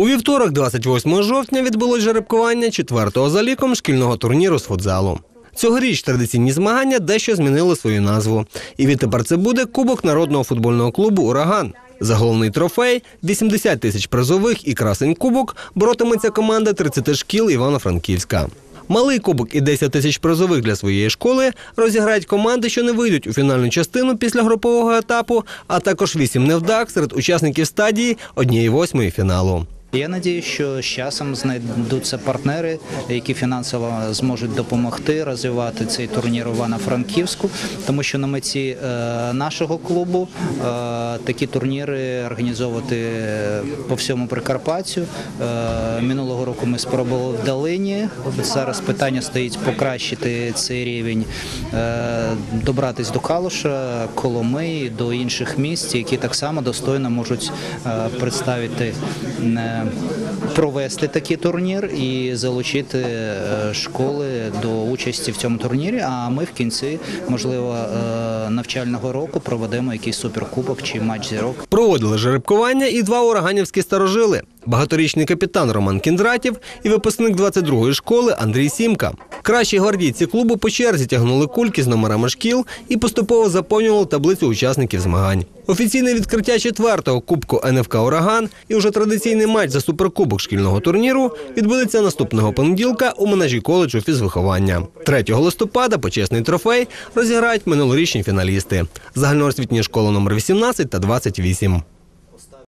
У вівторок, 28 жовтня, відбулось жеребкування четвертого за ліком шкільного турніру з футзалу. Цьогоріч традиційні змагання дещо змінили свою назву. І відтепер це буде Кубок народного футбольного клубу Ураган. За головний трофей 80 тисяч призових і красень кубок боротиметься команда 30 шкіл Івано-Франківська. Малий кубок і 10 тисяч призових для своєї школи розіграють команди, що не вийдуть у фінальну частину після групового етапу, а також 8 невдах серед учасників стадії однієї восьмої фіналу. Я надію, що з часом знайдуться партнери, які фінансово зможуть допомогти розвивати цей турнір Івано-Франківську, тому що на меті е, нашого клубу е, такі турніри організовувати по всьому Прикарпаттю. Е, Минулого року ми спробували в Долині. Зараз питання стоїть покращити цей рівень, добратись до Калуша, Коломиї, до інших місць, які так само достойно можуть представити. Провести такий турнір і залучити е, школи до участі в цьому турнірі. А ми в кінці, можливо, е, навчального року проведемо якийсь суперкубок чи матч зірок. Проводили жеребкування і два ураганівські старожили: багаторічний капітан Роман Кіндратів і випускник 22-ї школи Андрій Сімка. Кращі гвардійці клубу по черзі тягнули кульки з номерами шкіл і поступово заповнювали таблицю учасників змагань. Офіційне відкриття четвертого кубку НФК Ураган і вже традиційний матч за суперкубок шкільного турніру відбудеться наступного понеділка у менеджі коледжу фізвиховання. 3 листопада почесний трофей розіграють минулорічні фіналісти загальноосвітні школи номер 18 та 28.